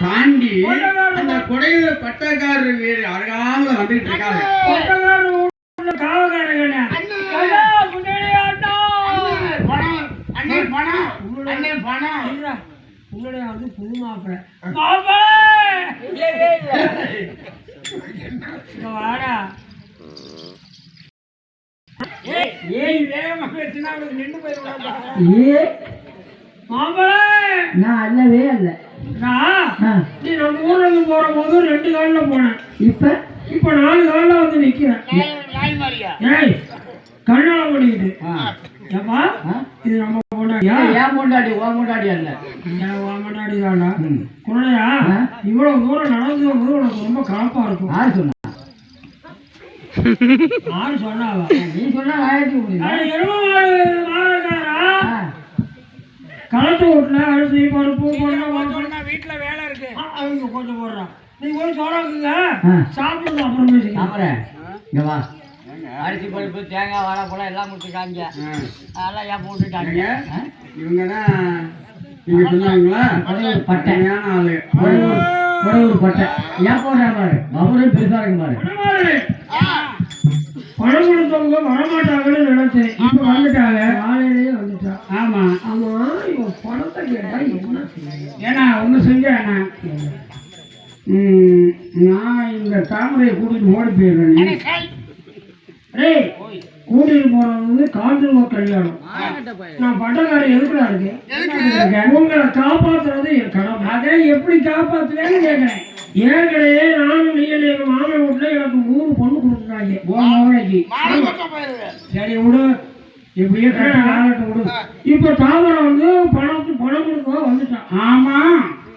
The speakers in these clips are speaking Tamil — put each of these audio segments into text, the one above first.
தாண்டி அந்த கொடையூர் பட்டக்காரர் வீடு அருகாமல வந்துட்டு இருக்காங்க. பணம் அண்ணே! பணம் அண்ணே! பணம் உன்னுடைய வந்து புது மாப்பிள்ளை. இங்க வாடா. ஏய் வேகமா பேசினா அவனுக்கு நின்று ஏ நான் அல்லவே அல்ல. நான் ஆ, நீ நம்ம ஊர்ல இருந்து போற போது ரெண்டு காலில் போனேன். இப்ப? இப்ப நாலு காலில் வந்து நிக்கிறேன். ஏய் கண்ணால பண்ணிக்கிட்டு ஏப்பா? இது நம்ம பொண்டாட்டியா? ஏன் முண்டாடி ஓ முண்டாடி அல்ல. எனக்கு உன் முன்னாடி தானா. குழந்தையா? இவ்வளவு தூரம் நடந்து உனக்கு ரொம்ப கலப்பா இருக்கும். யார் சொன்னா? யாரு சொன்னாவா நீ சொன்னா ஆயிரத்தி மாடு கலத்து வீட்டுல அரிசி பருப்பு வீட்டுல வேலை இருக்கு. அவங்க கொஞ்சம் போடுறான் நீ போய் சோறாக்குங்க. சாப்பிடுங்க அப்புறம் இங்க வா. அரிசி பருப்பு தேங்காய் வாழைப்பழம் எல்லாம் முடிச்சுக்காங்க அதெல்லாம் ஏன் போட்டுட்டாங்க? இவங்க தான் நீங்க சொன்னாங்களா? கொடையூர் பட்டை. உண்மையான ஆளு. பட்டை. ஏன் போடுறா பாரு? அவரும் பெருசா இருக்கும் பாரு. பணம் கொடுத்தவங்க வரமாட்டாங்கன்னு நினைச்சேன். இப்ப வந்துட்டாங்க. காலையிலேயே வந்துட்டா. ஆமா. ஆமா இவன் பணத்தை கேட்டா என்ன ஏன்னா ஒண்ணு செஞ்சேண்ணா ம், நான் இந்த தாமரையை கூட்டிட்டு ஓடி போயிடுறேன். டேய் கூட்டிட்டு போறது வந்து காஞ்சிருவ கல்யாணம். நான் பட்டக்காரி எதுக்குடா இருக்கேன் உங்களை காப்பாத்துறது என் கடமை. அதை எப்படி காப்பாத்துவேன்னு கேட்கிறேன் ஏற்கனவே நானும் நீ எங்க மாமன் வீட்டுல எனக்கு மூணு பொண்ணு கொடுத்துட்டாங்க. போனவரைக்கு சரி விடு. இப்படியே காலத்தை விடு. இப்ப தாமரை வந்து பணத்து பணம் கொடுக்க வந்துட்டான். ஆமா.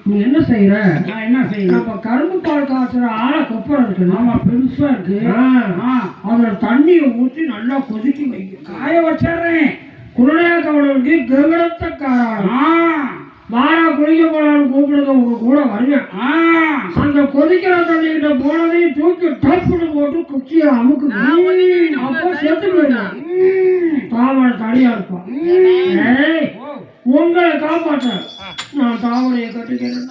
நீ என்ன செய்யற நான் என்ன செய்யணும்? நம்ம கரும்பு பால் காய்ச்சுற ஆளை கொப்பரம் இருக்கு. ஆமா. பெருசா இருக்கு. ஆ, அதுல தண்ணியை ஊற்றி நல்லா கொதிக்க வைக்க காய வச்சிடுறேன். குருணையா கவலனுக்கு கருடத்தக்காரன் ஆ, வாடா குளிக்க போலான்னு கூப்பிடுங்க உங்க கூட வருவேன். அந்த கொதிக்கிற தண்ணிக்கிட்ட போனதையும் தூக்கி டப்புன்னு போட்டு குச்சியை அமுக்கு. அப்போ செத்து போயிடலாம் தாமரை தனியா இருப்பான் ஏய், உங்களை காப்பாற்ற நான் தாமரையை கட்டிக்கிறேன்.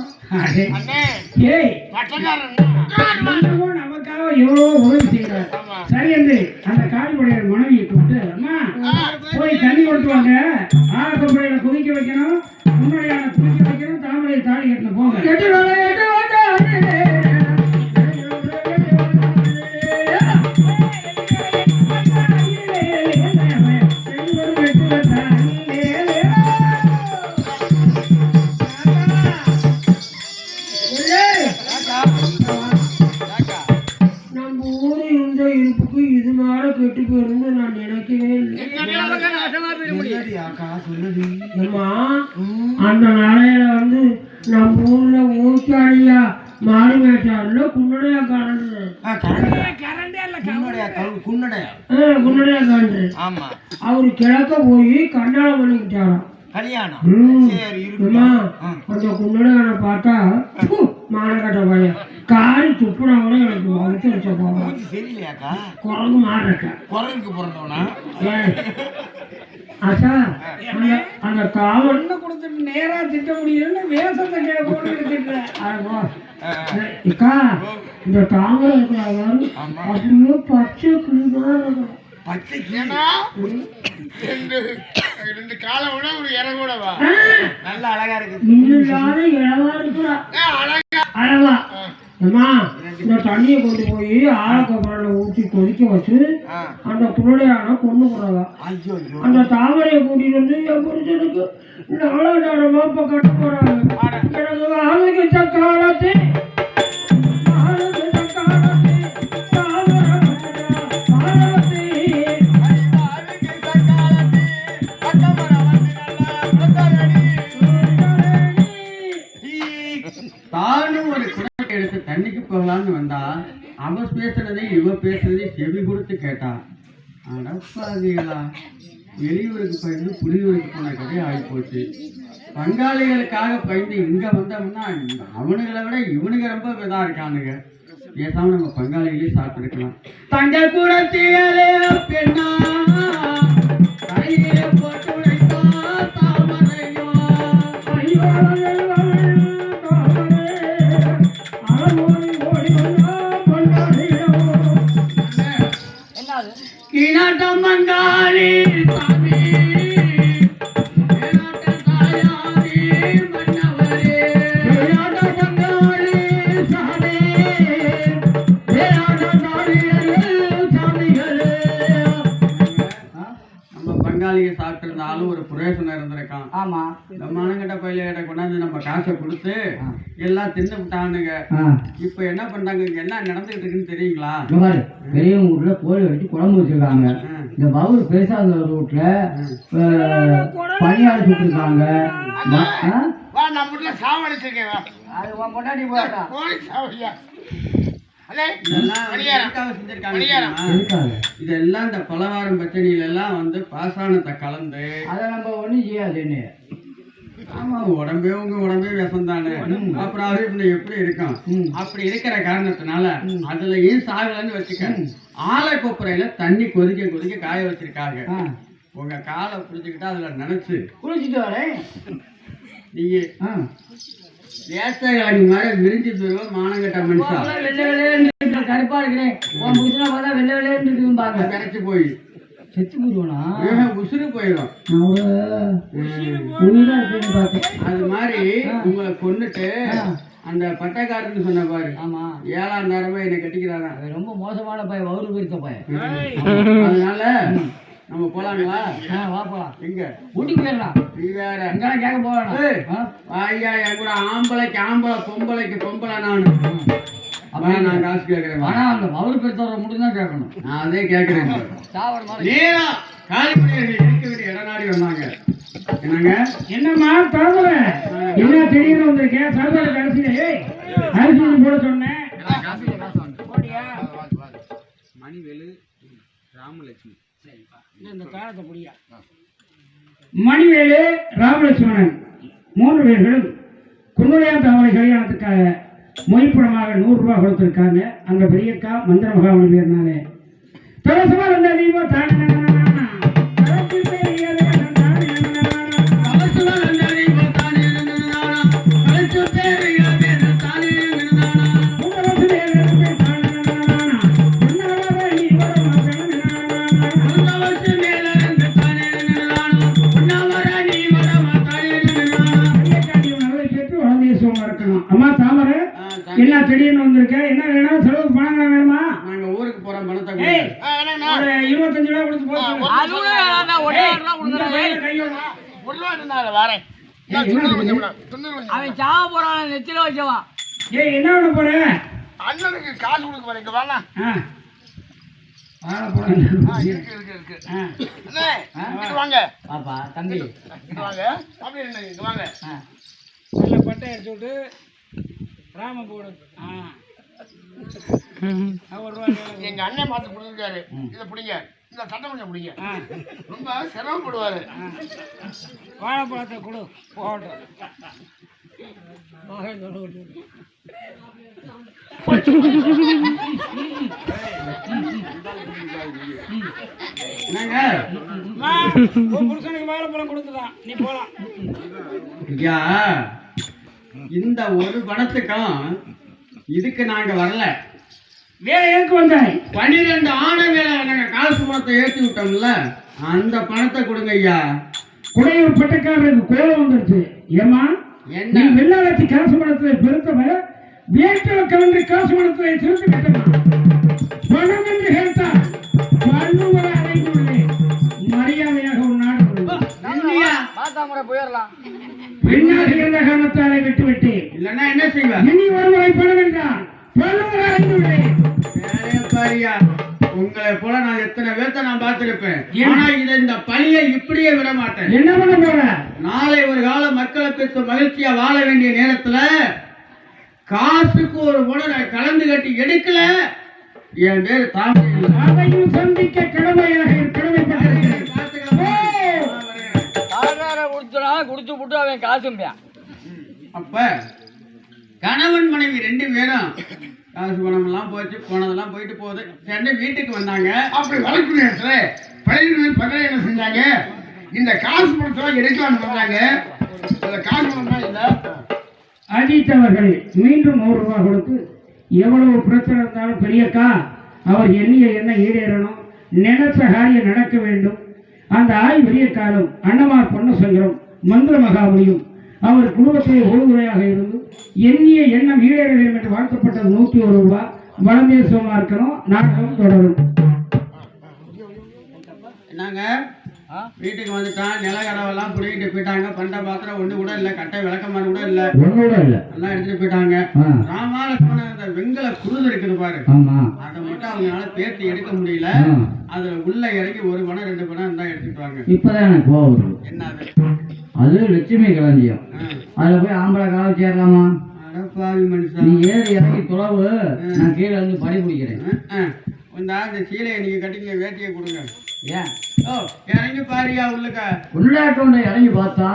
நமக்காக எவ்வளோ உதவி செய்கிறார். சரி என்று அந்த காடிப்படையார் மனைவியை கூப்பிட்டு அம்மா போய் தண்ணி கொடுத்து வாங்க ஆலக்கம்பரையில குதிக்க வைக்கணும். குதிக்க தாலி கட்டல தாடி போங்க மேய்ச்சாருல குன்னடையா? காணது குன்னடையா காணது ஆமா. அவரு கிழக்க போய் கண்ணாலம் பண்ணிக்கிட்டாராம் கல்யாணம். ம். சரி அம்மா இருக்கு அந்த குன்னடையான பார்த்தா மானக்கட்ட பையன். காரி துப்புனா கூட எனக்கு வகுத்து வச்ச போவான். மூஞ்சி சரியில்லையாக்கா? குரங்கு மாறக்க குரங்குக்கு பிறந்தவனா? ஆஷா அந்த அந்த காவல் கொடுத்துட்டு நேரா திட்ட முடியல வேஷத்தை கே போட்டு அக்கா இந்த தாமரை இருக்கிறாங்க ஆமா. அப்படியே பச்சை கிளிமா இருக்கும். பச்சை ரெண்டு ரெண்டு விட ஒரு இற கூட வா. நல்ல அழகா இருக்குது இன்னும் இளவா இருக்கிறா அழகா. அம்மா இந்த தண்ணியை கொண்டு போய் ஆழக்கப்பால ஊற்றி கொதிக்க வச்சு. அந்த குருடையான கொண்டு ஐயோ அந்த தாமரையை கூட்டிட்டு வந்து என் புருஷனுக்கு நாளாண்டாரமா இப்ப கட்ட போறாங்க. எனக்கு ஆளுகிட்ட காலத்தை போகலான்னு வந்தா அவ பேசுனதை இவ பேசுனதை செவி கொடுத்து கேட்டா அடப்பாதீங்களா வெளியூருக்கு பயந்து புலியூருக்கு போன கதை ஆகிப்போச்சு. பங்காளிகளுக்காக பயந்து இங்க வந்தோம்னா அவனுங்களை விட இவனுங்க ரொம்ப இதா இருக்கானுங்க. பேசாமல் நம்ம பங்காளிகளையும் சாப்பிட்டுருக்கலாம் தங்க கூட பெண்ணா! சாப்பிட்டு இருந்தாலும் ஒரு புரேசனம் இருந்திருக்கான். ஆமா. இந்த மனங்கட்ட பயில கொண்டாந்து நம்ம காசை கொடுத்து எல்லாம் தின்னு விட்டானுங்க. இப்ப என்ன பண்றாங்க? இங்க என்ன நடந்துகிட்டு இருக்குன்னு தெரியுங்களா? பெரியவங்க வீட்டுல கோழி வெட்டி குழம்பு வச்சிருக்காங்க. இந்த பவுர் பெருசா இருந்த வீட்டுல பணியாரம் சுட்டுருக்காங்க வீட்டுல சாவடிச்சிருக்கேன் அது உன் கோழி சாவடியா? இதெல்லாம் இந்த பலகாரம் பச்சனியில எல்லாம் வந்து பாசானத்தை கலந்து அதை நம்ம ஒண்ணும் செய்யாது ஆமா உடம்பே உங்க உடம்பே விஷம் தானே அப்புறம் அது இப்ப எப்படி இருக்கும்? அப்படி இருக்கிற காரணத்தினால அதுலயும் சாகலன்னு வச்சுக்க ஆலை கொப்பரையில தண்ணி கொதிக்க கொதிக்க காய வச்சிருக்காங்க. உங்க காலை பிடிச்சிக்கிட்டா அதுல நினைச்சு குளிச்சுட்டு வரேன். நீங்க ஆ. வேட்டையாடி மாதிரி விரிஞ்சு தருவோம் மானங்கட்ட மனுஷா. வெள்ளை கருப்பா இருக்கிறேன் உன் புதுசுனா பார்த்தா வெள்ளை வெள்ளையன்னு இருக்குன்னு பாக்க கரைச்சு போய். செத்து உசுறு போயிடும் பார்த்தேன். அது மாதிரி உங்களை கொன்னுட்டு அந்த பட்டைக்காரன்னு சொன்ன பாரு. ஆமா. ஏழாம் நேரமா என்னை கட்டிக்கிறாரா ரொம்ப மோசமான பையன் வவுறு பிரித்த பையன். அதனால நம்ம போலாங்களா? வா போலாம். எங்க? ஊட்டிக்கு போயிடலாம். நீ வேற. எங்கெல்லாம் கேட்க. ஆ? ஐயா என் கூட ஆம்பளைக்கு ஆம்பளை பொம்பளைக்கு பொம்பளை நானு. அதான் நான் காசு கேட்கிறேன் ஆனா அந்த வவுறு பிரித்தவரை மட்டும் தான் கேட்கணும். நான் அதே கேட்கிறேன் நேரா காலிப்படியர்கள் இருக்க வேண்டிய இடம் நாடி வந்தாங்க? என்னங்க? என்னம்மா தாமர என்ன திடீர்னு வந்திருக்கேன் சாப்பாடு கடைசியில. ஏய் அரிசி போட சொன்னேன். மணிவேலு ராமலட்சுமி. இந்த மணிவேலு ராமலட்சுமணன் மூன்று பேர்களும் குன்னுடையா தாமரை கல்யாணத்துக்காக மொய்ப்பணமாக நூறு ரூபாய் கொடுத்துருக்காங்க. அங்க பெரியக்கா மந்திர மகாமணி பேர்னாலே. தலசமா இருந்த தீபம் தானே காசு கொடுக்க வரேன் இங்க. ஆ, இருக்கு இருக்கு இருக்கு. ஆ. அண்ணே இங்க வாங்க. பாப்பா தம்பி. இங்க வாங்க. நில்லுங்க, இங்க வாங்க. ஆ. நல்ல பட்டை அடிச்சு விட்டு ராம போடு. எங்க அண்ணன் பார்த்து கொடுத்துருக்காரு. இதை பிடிங்க. இந்த சட்டை கொஞ்சம் பிடிங்க. ஆ. ரொம்ப சிரமப்படுவாரு. வாழைப்பழத்தை கொடு போகட்டும் கொடுத்துதான் நீ போலாம் இந்த ஒரு பணத்துக்கும் இதுக்கு நாங்க வரல. எதுக்கு வந்தாய்? பன்னிரெண்டு ஆணை வேலை நாங்க காசு பணத்தை ஏற்றி விட்டோம்ல அந்த பணத்தை கொடுங்க ஐயா. குடையூர் பட்டக்காரருக்கு கோலம் வந்துருச்சு. ஏமா நீ என்ன? வெள்ளாளத்தி காசு மடத்துல பெருத்தவ வேட்டவ கலந்து காசு மடத்துல திருப்பி கட்டணும். பணம் என்று கேட்டால் பண்ணுவர அறைந்துள்ளே மரியாதையாக ஒரு நாடு போயிடலாம் பெண்ணாக இருந்த காரணத்தாலே விட்டு விட்டேன். இல்லைன்னா என்ன செய்வ? இனி ஒருமுறை பணம் அறைந்துள்ளேன் வேலையை பாருயா? உங்களை போல நான் எத்தனை பேர்த்த நான் பார்த்திருப்பேன்? ஆனா இதை இந்த பழியை இப்படியே விட மாட்டேன் என்ன பண்ண போற? நாளை ஒரு கால மக்களை பெற்று மகிழ்ச்சியா வாழ வேண்டிய நேரத்துல காசுக்கு ஒரு முறை நான் கலந்து கட்டி எடுக்கல. என் பேர். அதையும் சந்திக்க கடமையாக குடிச்சு விட்டு அவன் காசும்பியான் அப்ப கணவன் மனைவி ரெண்டு பேரும் காசு பணம் எல்லாம் போச்சு போனதெல்லாம் போயிட்டு போகுது. ரெண்டு வீட்டுக்கு வந்தாங்க. அப்படி வளர்ப்பு நேரத்துல பழைய பக்கம் என்ன செஞ்சாங்க? இந்த காசு பணத்தெல்லாம் எடுக்கலாம்னு வந்தாங்க இந்த காசு பணம் இல்லை. அஜித் அவர்கள் மீண்டும் நூறு ரூபாய் கொடுத்து எவ்வளவு பிரச்சனை இருந்தாலும் பெரியக்கா அவர் எண்ணிய எண்ணம் ஈடேறணும்? நினைச்ச காரியம் நடக்க வேண்டும். அந்த ஆய் பெரிய காலம் அன்னமார் பொன்னசங்கரம் மந்திர மகாமுனியும் அவர் குடும்பத்தை ஒழுங்குறையாக இருந்து எண்ணிய எண்ணம் ஈடேற வேண்டும் என்று வாழ்த்தப்பட்டது நூற்றி ஒரு ரூபாய் வளந்தேசமா இருக்கணும் நாடகம் தொடரும். என்னங்க? வீட்டுக்கு வந்துட்டான் நில கடவெல்லாம் புடிக்கிட்டு போயிட்டாங்க. பண்ட பாத்திரம் ஒண்ணு கூட இல்ல கட்டை விளக்கமாறு கூட இல்ல. ஒன்னோட இல்ல. எல்லாம் எடுத்துட்டு போயிட்டாங்க. ஆ, ராமாலட்சுமணன் அந்த வெங்கல குருது இருக்குது பாரு. ஆமா. அதை மட்டும் அவங்களால பேர்த்து எடுக்க முடியல. அதுல உள்ள இறங்கி ஒரு பணம் ரெண்டு பணம் இருந்தா எடுத்துட்டு வாங்க இப்பதான் என்ன அது லட்சுமி களஞ்சியம். அதுல போய் ஆம்பளை கால சேரலாமா? நீ ஏறி இறங்கி தொலைவு நான் கீழே இருந்து படி பிடிக்கிறேன். இந்த சீலையை நீங்க கட்டிங்க வேட்டியை கொடுங்க. ஏன்? ஓ இறங்கி பாரியா உள்ளுக்க. உள்ளாட்டோண்ட இறங்கி பார்த்தா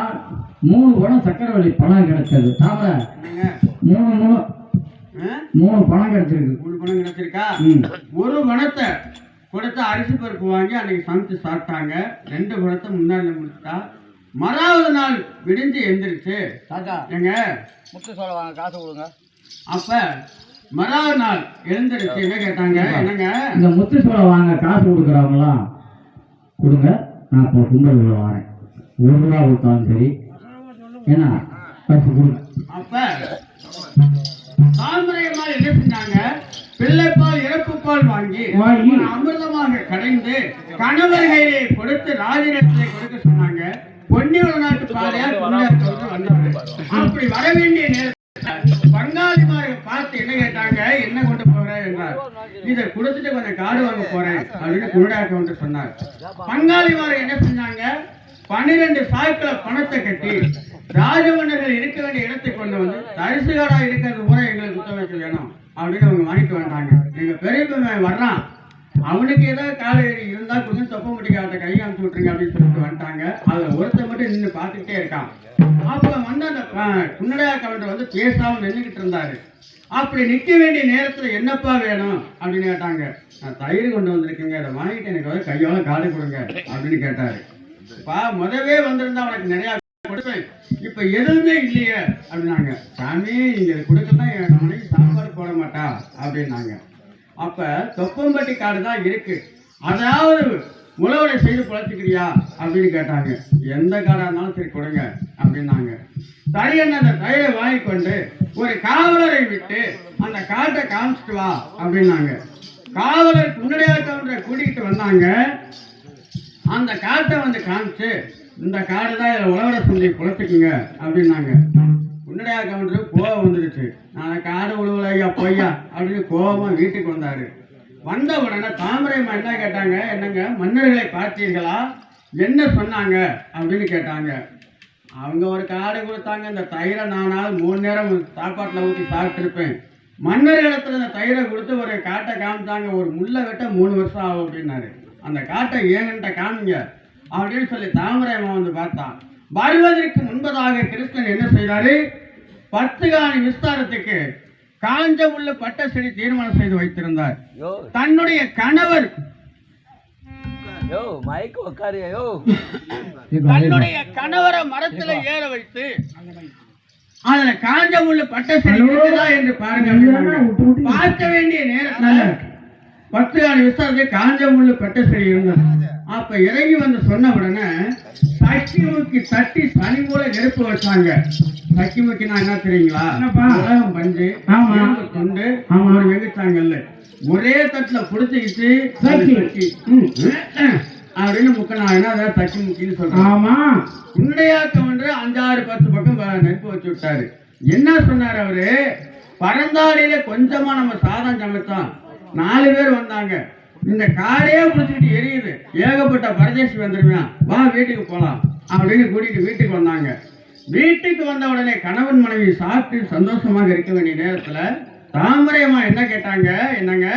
மூணு பணம் சக்கரவள்ளி பணம் கிடைச்சது. தாமரை மூணு மூணு? மூணு பணம் கிடைச்சிருக்கு. மூணு பணம் கிடைச்சிருக்கா? ஒரு பணத்தை கொடுத்து அரிசி பருப்பு வாங்கி அன்னைக்கு சமைச்சு சாப்பிட்டாங்க. ரெண்டு பணத்தை முன்னாடி முடிச்சுட்டா. மறாவது நாள் விடிஞ்சு எந்திரிச்சு தாத்தா ஏங்க? முத்து சோளம் வாங்க காசு கொடுங்க. அப்ப மறாவது நாள் எழுந்திருச்சு என்ன கேட்டாங்க? என்னங்க? இந்த முத்து சோளை வாங்க காசு கொடுக்குறவங்களாம் கொடுங்க நான் இப்போ கும்பல் உள்ள வரேன். ஒரு ரூபா கொடுத்தாலும் சரி. ஏன்னா காசு கொடுங்க. அப்ப தாமரையம்மாள் என்ன செஞ்சாங்க? பிள்ளைப்பால் இறப்பு பால் வாங்கி. அமிர்தமாக கடைந்து கணவர் கொடுத்து ராஜரத்தை கொடுக்க நாட்டு அப்படி வர வேண்டிய நேரத்தில் பங்காளிமார்கள் பார்த்து என்ன கேட்டாங்க? என்ன கொண்டு போறேன் என்றார். இதை கொடுத்துட்டு கொஞ்சம் காடு வாங்க போறேன் அப்படின்னு குருடாக்க வந்து சொன்னார். பங்காளிமார்கள் என்ன செஞ்சாங்க? பன்னிரண்டு சாய்க்கில பணத்தை கட்டி ராஜமன்னர்கள் இருக்க வேண்டிய இடத்தை கொண்டு வந்து தரிசுகாடா இருக்கிறது பூரா எங்களுக்கு குத்த வைக்க வேணும் அப்படின்னு அவங்க வாங்கிட்டு வந்தாங்க. எங்க பெரியப்ப வர்றான். அவனுக்கு ஏதாவது காலை இருந்தா கொஞ்சம் தொப்ப முடிக்காத கை காமிச்சு விட்டுருங்க அப்படின்னு சொல்லிட்டு வந்துட்டாங்க. அதுல ஒருத்தன் மட்டும் நின்று பார்த்துக்கிட்டே இருக்கான். அப்ப வந்து அந்த குன்னடையா கவுண்டர் வந்து பேசாம நின்றுக்கிட்டு இருந்தாரு. அப்படி நிக்க வேண்டிய நேரத்துல என்னப்பா வேணும்? அப்படின்னு கேட்டாங்க. நான் தயிர் கொண்டு வந்திருக்கேங்க. அதை வாங்கிட்டு எனக்கு வந்து கையோட காடு கொடுங்க அப்படின்னு கேட்டாரு. பா முதவே வந்திருந்தா உனக்கு நிறைய கொடுப்பேன். இப்ப எதுவுமே இல்லையே அப்படின்னாங்க. சாமி நீங்க கொடுக்கலாம் என் மனைவி சாப்பாடு போட மாட்டா அப்படின்னாங்க. அப்ப தொப்பம்பட்டி காடு தான் இருக்கு. அதாவது உழவரை செய்து குழச்சிக்கிறியா அப்படின்னு கேட்டாங்க. எந்த காடாக இருந்தாலும் சரி கொடுங்க அப்படின்னாங்க. சரி அந்த தயிரை வாங்கி கொண்டு ஒரு காவலரை விட்டு அந்த காட்டை காமிச்சிட்டு வா அப்படின்னாங்க. காவலர் முன்னாடியாக கூட்டிகிட்டு வந்தாங்க. அந்த காட்டை வந்து காமிச்சு இந்த காடு தான் இதில் உழவரை சொல்லி குழச்சிக்குங்க அப்படின்னாங்க. என்னடா கவுண்டருக்கு கோவம் வந்துடுச்சு நான் காடு உழுவலையா பொய்யா? அப்படின்னு கோபமாக வீட்டுக்கு வந்தார். வந்த உடனே தாமரை என்ன கேட்டாங்க? என்னங்க மன்னர்களை பார்த்தீர்களா? என்ன சொன்னாங்க? அப்படின்னு கேட்டாங்க. அவங்க ஒரு காடு கொடுத்தாங்க. இந்த தயிரை நானால் மூணு நேரம் சாப்பாட்டில் ஊற்றி சாப்பிட்டுருப்பேன். மன்னர்களிடத்தில் இந்த தயிரை கொடுத்து ஒரு காட்டை காமிச்சாங்க. ஒரு முள்ளை வெட்ட மூணு வருஷம் ஆகும் அப்படின்னாரு. அந்த காட்டை ஏங்கன்ட்ட காமிங்க? அப்படின்னு சொல்லி தாமரையம்மா வந்து பார்த்தான் வருவதற்கு முன்பதாக கிருஷ்ணன் என்ன செய்தாரு? பத்து காணி விஸ்தாரத்துக்கு காஞ்ச முள்ளு பட்ட செடி தீர்மானம் செய்து வைத்திருந்தார். யோ. தன்னுடைய கணவர். தன்னுடைய கணவரை மரத்துல ஏற வைத்து அதுல காஞ்ச முள்ளு பட்ட செடி இருக்குதா என்று பாருங்க. பார்க்க வேண்டிய நேரத்துல பத்து காணி விஸ்தாரத்துக்கு காஞ்ச முள்ளு பட்ட செடி இருந்தது. அப்ப இறங்கி வந்து சொன்ன உடனே சக்கிமுக்கி தட்டி சனி மூல நெருப்பு வச்சாங்க. சக்கிமுக்கினா என்ன தெரியுங்களா? உலகம் பஞ்சு ஆமா. ஒரு வெகுச்சாங்கல்ல ஒரே தட்டுல புடிச்சுக்கிட்டு சக்கி. அப்படின்னு முக்கினாங்கன்னா அதான் சக்கி முக்கின்னு சொல்றாங்க. ஆமா. உண்டையாக்கம் என்று அஞ்சாறு பத்து பக்கம் நெருப்பு வச்சு விட்டாரு. என்ன சொன்னார் அவரு? பரந்தாளியில கொஞ்சமா நம்ம சாதம் சமைச்சோம். நாலு பேர் வந்தாங்க. இந்த காடே பிடிச்சிக்கிட்டு எரியுது. ஏகப்பட்ட பரதேசி வந்துருவேன் வா வீட்டுக்கு போகலாம் அப்படின்னு கூட்டிகிட்டு வீட்டுக்கு வந்தாங்க. வீட்டுக்கு வந்த உடனே கணவன் மனைவி சாப்பிட்டு சந்தோஷமாக இருக்க வேண்டிய நேரத்தில் தாமரையம்மா என்ன கேட்டாங்க? என்னங்க?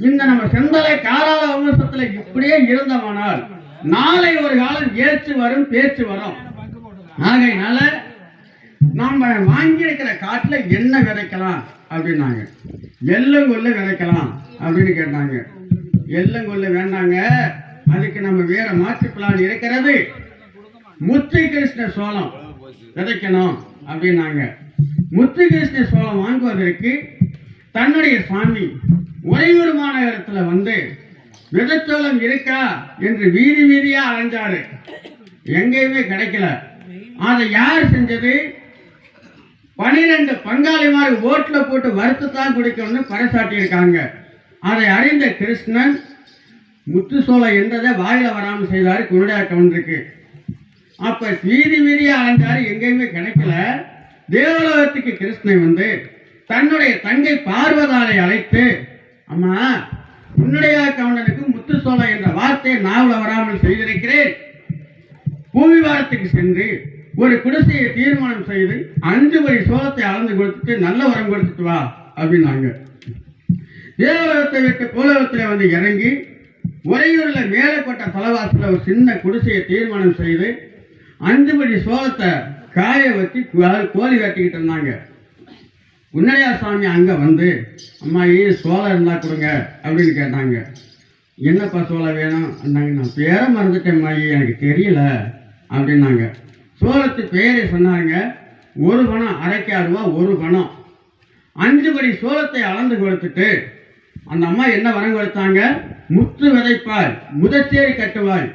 இந்த நம்ம செந்தலை காலால வம்சத்தில் இப்படியே இருந்தவனால் நாளை ஒரு காலம் ஏற்று வரும் பேச்சு வரும். ஆகையினால நாம் வாங்கியிருக்கிற காட்டில் என்ன விதைக்கலாம்? அப்படின்னாங்க. எள்ளங்கொல்ல விதைக்கலாம் அப்படின்னு கேட்டாங்க. எள்ளங்கொல்ல வேண்டாங்க. அதுக்கு நம்ம வேற மாற்று பிளான் இருக்கிறது. முத்து கிருஷ்ண சோளம் விதைக்கணும் அப்படின்னாங்க. முத்து கிருஷ்ண சோளம் வாங்குவதற்கு தன்னுடைய சாமி உறையூர் மாநகரத்துல வந்து விதச்சோளம் இருக்கா என்று வீதி வீதியா அலைஞ்சாரு. எங்கேயுமே கிடைக்கல. அதை யார் செஞ்சது? பனிரெண்டு பங்காளிமார் ஓட்டில் போட்டு வறுத்து தான் குடிக்கணும்னு பறைசாட்டி இருக்காங்க அதை அறிந்த கிருஷ்ணன் முத்துசோலை என்றதை வாயில வராமல் செய்தாரு குருடையா கவுண்டருக்கு அப்ப வீதி வீதியா அலைஞ்சாரு எங்கேயுமே கிடைக்கல. தேவலோகத்துக்கு கிருஷ்ணன் வந்து தன்னுடைய தங்கை பார்வதாலை அழைத்து அம்மா உன்னுடைய கவுண்டனுக்கு முத்துசோலை என்ற வார்த்தையை நாவல வராமல் செய்திருக்கிறேன். பூமிவாரத்துக்கு சென்று ஒரு குடிசையை தீர்மானம் செய்து அஞ்சு வழி சோளத்தை அளந்து கொடுத்துட்டு நல்ல உரம் கொடுத்துட்டு வா அப்படின்னாங்க. தேவலத்தை விட்டு பூலோகத்தில் வந்து இறங்கி உறையூர்ல மேலக்கோட்டை தலவாசல ஒரு சின்ன குடிசையை தீர்மானம் செய்து அஞ்சு மணி சோளத்தை காய வச்சு கோழி வெட்டிக்கிட்டு இருந்தாங்க. உன்னையா சாமி அங்கே வந்து அம்மாயி சோளம் இருந்தால் கொடுங்க அப்படின்னு கேட்டாங்க. என்னப்பா சோளம் வேணும்? அந்தாங்க. நான் பேரை மறந்துட்டேன் அம்மாயி எனக்கு தெரியல அப்படின்னாங்க. சோளத்து பேரை சொன்னாங்க. ஒரு பணம் அரைக்கால் ரூபா ஒரு பணம். அஞ்சு படி சோளத்தை அளந்து கொடுத்துட்டு அந்த அம்மா என்ன வரம் கொடுத்தாங்க? முத்து விதைப்பாய் முதச்சேரி கட்டுவாய்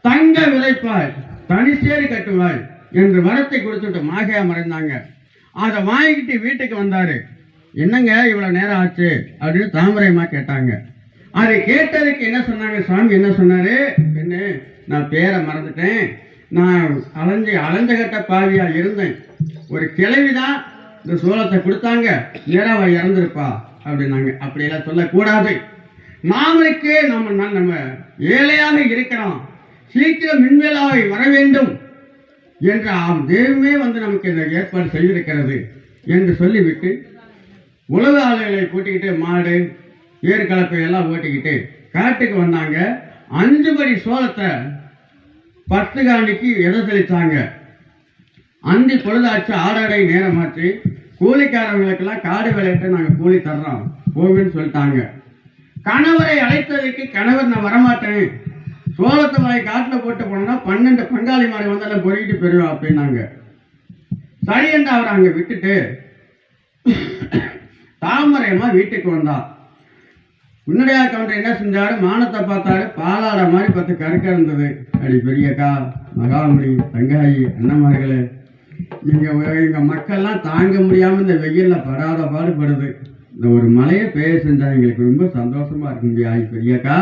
தங்க விதைப்பாய் தனிச்சேரி கட்டுவாய் என்று வரத்தை கொடுத்துட்டு மாகையா மறைந்தாங்க. அதை வாங்கிக்கிட்டு வீட்டுக்கு வந்தாரு. என்னங்க இவ்வளவு நேரம் ஆச்சு? அப்படின்னு தாமரையம்மா கேட்டாங்க. அதை கேட்டதுக்கு என்ன சொன்னாங்க? சாமி என்ன சொன்னாரு? என்ன நான் பேரை மறந்துட்டேன். நான் அலைஞ்சு அலைஞ்ச கட்ட பாவியா இருந்தேன். ஒரு கிளவிதான் இந்த சோளத்தை கொடுத்தாங்க. நேரா இறந்துருப்பா. அப்படின்னாங்க. அப்படியெல்லாம் சொல்லக்கூடாது. நாமளுக்கே நம்ம நம்ம ஏழையாக இருக்கிறோம். சீக்கிரம் மின்வேலாவை வர வேண்டும் என்று ஆம் தெய்வமே வந்து நமக்கு இந்த ஏற்பாடு செய்திருக்கிறது என்று சொல்லிவிட்டு உலக ஆளுகளை கூட்டிக்கிட்டு மாடு ஏற்கலப்பை எல்லாம் ஓட்டிக்கிட்டு காட்டுக்கு வந்தாங்க. அஞ்சு படி சோளத்தை பத்து காண்டிக்கு எதை தெளித்தாங்க? அந்தி பொழுதாச்சு ஆடாடை நேரமாச்சு. கூலிக்காரவங்களுக்கெல்லாம் காடு விளையாட்டு நாங்கள் கூலி தர்றோம். போகுன்னு சொல்லிட்டாங்க. கணவரை அழைத்ததுக்கு கணவர் நான் வரமாட்டேன். சோளத்தை வாய் காட்டில் போட்டு போனோம்னா பன்னெண்டு பங்காளி மாதிரி வந்தாலும் பொறிக்கிட்டு போயிடுவோம் அப்படின்னாங்க. சரி என்று அவர் அங்கே விட்டுட்டு தாமரையமாக வீட்டுக்கு வந்தா உன்னுடைய கவுண்டர் என்ன செஞ்சாரு? மானத்தை பார்த்தாரு. பாலாட மாதிரி பத்து கருக்க இருந்தது அடி பெரியக்கா மகாமணி தங்காயி அண்ணமார்களே நீங்க எங்கள் மக்கள்லாம் தாங்க முடியாமல் இந்த வெயில்ல படாத பாடுபடுது இந்த ஒரு மழையை பெய்ய செஞ்சால் எங்களுக்கு ரொம்ப சந்தோஷமாக இருக்கு ஆய் பெரியக்கா?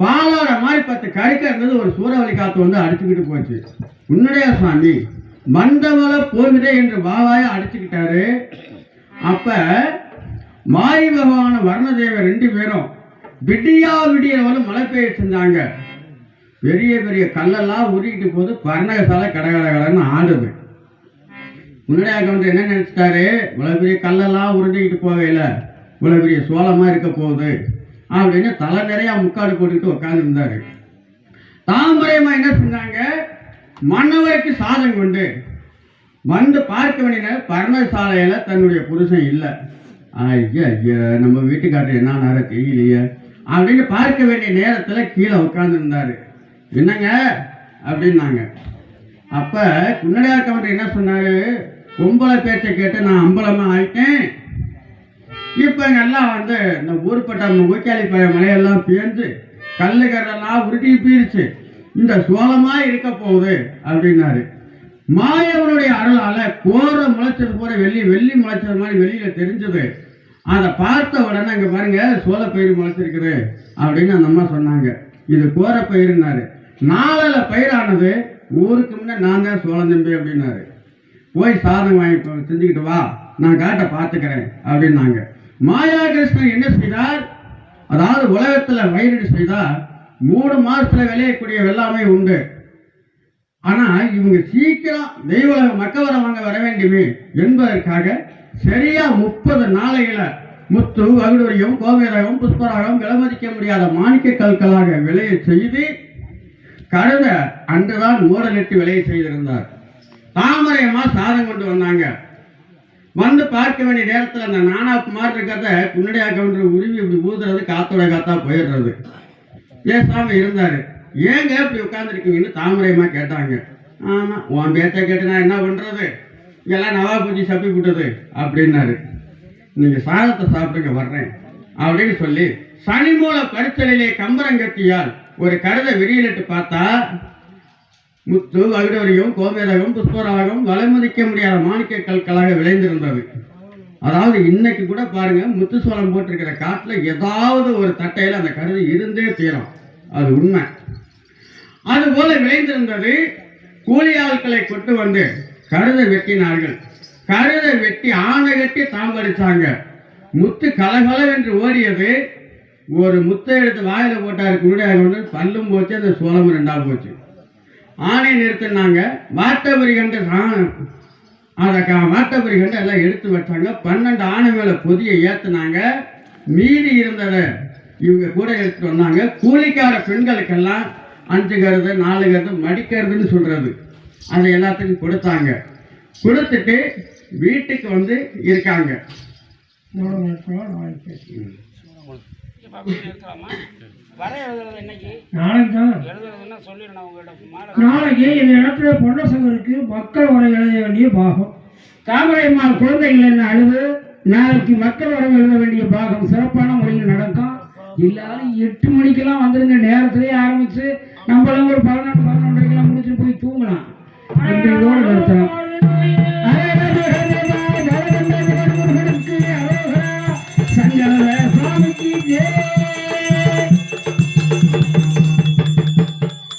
பாலோட மாதிரி பத்து கறிக்க இருந்தது ஒரு சூறாவளி காத்து வந்து அடிச்சுக்கிட்டு போச்சு. உன்னுடைய சாமி மந்தவள போகுதே என்று வாவாய அடிச்சுக்கிட்டாரு. அப்ப மாரி பகவான வர்ணதேவர் ரெண்டு பேரும் விடியா விடியவளும் மழை பெய்ய செஞ்சாங்க. பெரிய பெரிய கல்லெல்லாம் உருகிட்டு போது பர்ணகசாலை கடகடகடன்னு ஆடுது முன்னாடி வந்து என்ன நினச்சிட்டாரு? இவ்வளோ பெரிய கல்லெல்லாம் உருண்டிக்கிட்டு போகையில இவ்வளோ பெரிய சோளமாக இருக்க போகுது அப்படின்னு தலை நிறையா முக்காடு போட்டுக்கிட்டு உட்காந்துருந்தாரு தாமரையம்மா என்ன செஞ்சாங்க? மன்னவருக்கு சாதம் கொண்டு வந்து பார்க்க வேண்டிய பர்ணசாலையில் தன்னுடைய புருஷன் இல்லை. ஐயா ஐயா நம்ம வீட்டுக்காரர் என்ன நேரம் தெரியலையே அப்படின்னு பார்க்க வேண்டிய நேரத்தில் கீழே உட்காந்துருந்தாரு என்னங்க? அப்படின்னாங்க. அப்ப குன்னடையார் கவுண்டர் என்ன சொன்னாரு? பொம்பளை பேச்சை கேட்டு நான் அம்பலமா ஆயிட்டேன். இப்ப எல்லாம் வந்து இந்த ஊர்பட்ட ஊக்காளி பழைய மலையெல்லாம் பேர்ந்து கல்லு கரெல்லாம் உருட்டி பீரிச்சு இந்த சோளமா இருக்க போகுது அப்படின்னாரு. மாயவனுடைய அருளால கோர முளைச்சது போல வெள்ளி வெள்ளி முளைச்சது மாதிரி வெளியில தெரிஞ்சது. அதை பார்த்த உடனே அங்க பாருங்க சோளப்பயிர் முளைச்சிருக்குது அப்படின்னு அந்த அம்மா சொன்னாங்க. இது கோர பயிருன்னாரு நாளில் பயிரானது ஊருக்கு முன்னே நான் தான் சோளம் தம்பி அப்படின்னாரு. போய் சாதம் வாங்கி செஞ்சுக்கிட்டு வா நான் காட்டை பார்த்துக்கிறேன் அப்படின்னாங்க. மாயா கிருஷ்ணன் என்ன செய்தார்? அதாவது உலகத்தில் வயிறு செய்தால் மூணு மாதத்தில் விளையக்கூடிய வெள்ளாமை உண்டு. ஆனால் இவங்க சீக்கிரம் தெய்வலக மக்கவரம் வாங்க வர வேண்டுமே என்பதற்காக சரியா முப்பது நாளையில் முத்து வகுடரியம் கோவேரகம் புஷ்பராகம் விலமதிக்க முடியாத மாணிக்க கற்களாக விளைய செய்து கடந்த அன்றுதான் மூடலிட்டு விளைய செய்திருந்தார். தாமரையமா சாதம் கொண்டு வந்தாங்க. வந்து பார்க்க வேண்டிய நேரத்தில் அந்த நானா குமார் இருக்கிறத குன்னடியா கவுண்டர் உருவி இப்படி ஊதுறது காத்தோட காத்தா போயிடுறது. பேசாம இருந்தாரு. ஏங்க இப்படி உட்காந்துருக்கீங்கன்னு தாமரையமா கேட்டாங்க. ஆமா உன் பேச்சை கேட்டு நான் என்ன பண்றது? இதெல்லாம் நவா பூஜி சப்பி விட்டது அப்படின்னாரு. நீங்க சாதத்தை சாப்பிடுங்க வர்றேன் அப்படின்னு சொல்லி சனி மூல பரிசலிலே கம்பரங்கத்தியால் ஒரு கருதை விரியிலிட்டு பார்த்தா முத்து வகுடவரியும் கோமேதகம் புஷ்பராகம் வலைமதிக்க முடியாத மாணிக்க கற்களாக விளைந்திருந்தது. அதாவது இன்னைக்கு கூட பாருங்க முத்துசோளம் போட்டிருக்கிற காட்டுல ஏதாவது ஒரு தட்டையில அந்த கருது இருந்தே தீரும். அது உண்மை. அதுபோல விளைந்திருந்தது கூலி ஆட்களை கொண்டு வந்து கருதை வெட்டினார்கள். கருதை வெட்டி ஆணை கட்டி தாம்பரிச்சாங்க. முத்து கலகலவென்று ஓடியது ஒரு முத்தை எடுத்து வாயில போட்டாருக்கு முன்னாடி கொண்டு பல்லும் போச்சு அந்த சோளமும் ரெண்டா போச்சு. ஆணை நிறுத்தினாங்க வாட்டபரி கண்டு அதை க வாட்டபரி கண்டு எல்லாம் எடுத்து வச்சாங்க. பன்னெண்டு ஆணை மேலே பொதியை ஏற்றுனாங்க மீதி இருந்ததை இவங்க கூட எடுத்துட்டு வந்தாங்க. கூலிக்கார பெண்களுக்கெல்லாம் அஞ்சு கருது நாலு கருது மடிக்கிறதுன்னு சொல்றது. அதை எல்லாத்துக்கும் கொடுத்தாங்க. கொடுத்துட்டு வீட்டுக்கு வந்து இருக்காங்க. இருக்கலாம். வர எழுதுறது இன்னைக்கு நாளைக்கு தான் எழுதுறதுன்னா சொல்லிடணும் உங்கள்கிட்ட மாலை நாளைக்கு இந்த இடத்துல பொன்னசங்கருக்கு மக்கள் வர எழுத வேண்டிய பாகம். தாமரையம்மாள் குழந்தைகள் என்ன அழுது? நாளைக்கு மக்கள் வர எழுத வேண்டிய பாகம் சிறப்பான முறையில் நடக்கும் எல்லாரும் எட்டு மணிக்கெல்லாம் வந்துருங்க. நேரத்திலேயே ஆரம்பிச்சு நம்மளும் ஒரு பதினெட்டு பதினொன்றரைக்கெல்லாம் முடிச்சுட்டு போய் தூங்கலாம். இதோடு